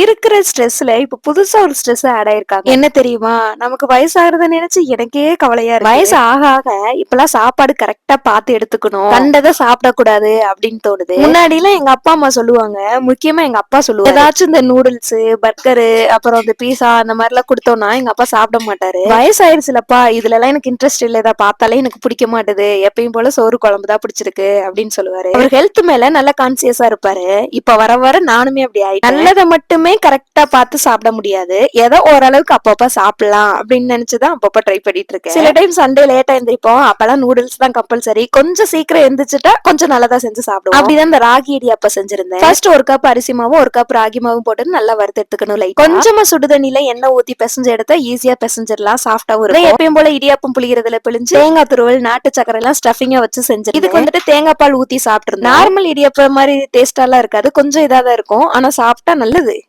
இருக்கிற ஸ்ட்ரெஸ்ல இப்ப புதுசா ஒரு ஸ்ட்ரெஸ் ஆட் ஆயிருக்காங்க. என்ன தெரியுமா? நமக்கு வயசாகிறத நினைச்சு எனக்கே கவலையா இருக்கு. வயசு ஆக ஆக இப்பெல்லாம் சாப்பாடு கரெக்டா பார்த்து எடுத்துக்கணும். கண்டதை சாப்பிடக்கூடாது அப்படின்னு தோணுது. முன்னாடி எல்லாம் எங்க அப்பா அம்மா சொல்லுவாங்க. முக்கியமா எங்க அப்பா சொல்லுவாங்க ஏதாச்சும் இந்த நூடுல்ஸ் பர்கரு அப்புறம் இந்த பீஸா அந்த மாதிரி எல்லாம் கொடுத்தோம்னா எங்க அப்பா சாப்பிட மாட்டாரு. வயசாயிருச்சுலப்பா இதுல எல்லாம் எனக்கு இன்ட்ரெஸ்ட் இல்ல. இதை பார்த்தாலே எனக்கு பிடிக்க மாட்டுது. எப்பயும் போல சோறு குழம்பு தான் பிடிச்சிருக்கு அப்படின்னு சொல்லுவாரு. அவர் ஹெல்த் மேல நல்ல கான்சியஸா இருப்பாரு. இப்ப வர வர நானுமே அப்படி ஆயிட்டேன். நல்லதை மட்டுமே கரெக்டா பார்த்து சாப்பிட முடியாது. ஏதோ ஓரளவுக்கு அப்பப்ப சாப்பிடலாம் அப்படின்னு நினைச்சுதான் அப்பப்ப ட்ரை பண்ணிட்டு இருக்கேன். சில டைம் சண்டே லேட்டா எந்திரிப்போம். அப்பெல்லாம் நூடுல்ஸ் தான் கம்பல்சரி கொஞ்சம் சீக்கிரம் எந்திரிச்சுட்டா கொஞ்சம் நல்லதா செஞ்சு சாப்பிடுவோம். அப்படிதான் இந்த ராகி இடியாப்ப செஞ்சிருந்தேன். ஃபர்ஸ்ட் ஒரு கப் அரிசி மாவும் ஒரு கப் ராகி மாவும் போட்டு நல்லா வறுத்து எடுத்துக்கணும் லைட் கொஞ்சமா சுடுதண்ணில எண்ணெய் ஊத்தி பிசைஞ்சு எடுத்தா ஈஸியா பிசைஞ்சிடலாம். சாஃப்டாவும் இருக்கும். எப்பயும் போல இடியாப்பம் புளிகிறதுல பிழிஞ்சு தேங்காய் துருவல் நாட்டு சக்கரை எல்லாம் ஸ்டஃபிங்கா வச்சு செஞ்சு இதுக்கு வந்துட்டு தேங்காய் பால் ஊத்தி சாப்பிட்டு நார்மல் இடியப்ப மாதிரி டேஸ்டா எல்லாம் இருக்காது. கொஞ்சம் இதாதான் இருக்கும். ஆனா சாப்பிட்டா நல்லது.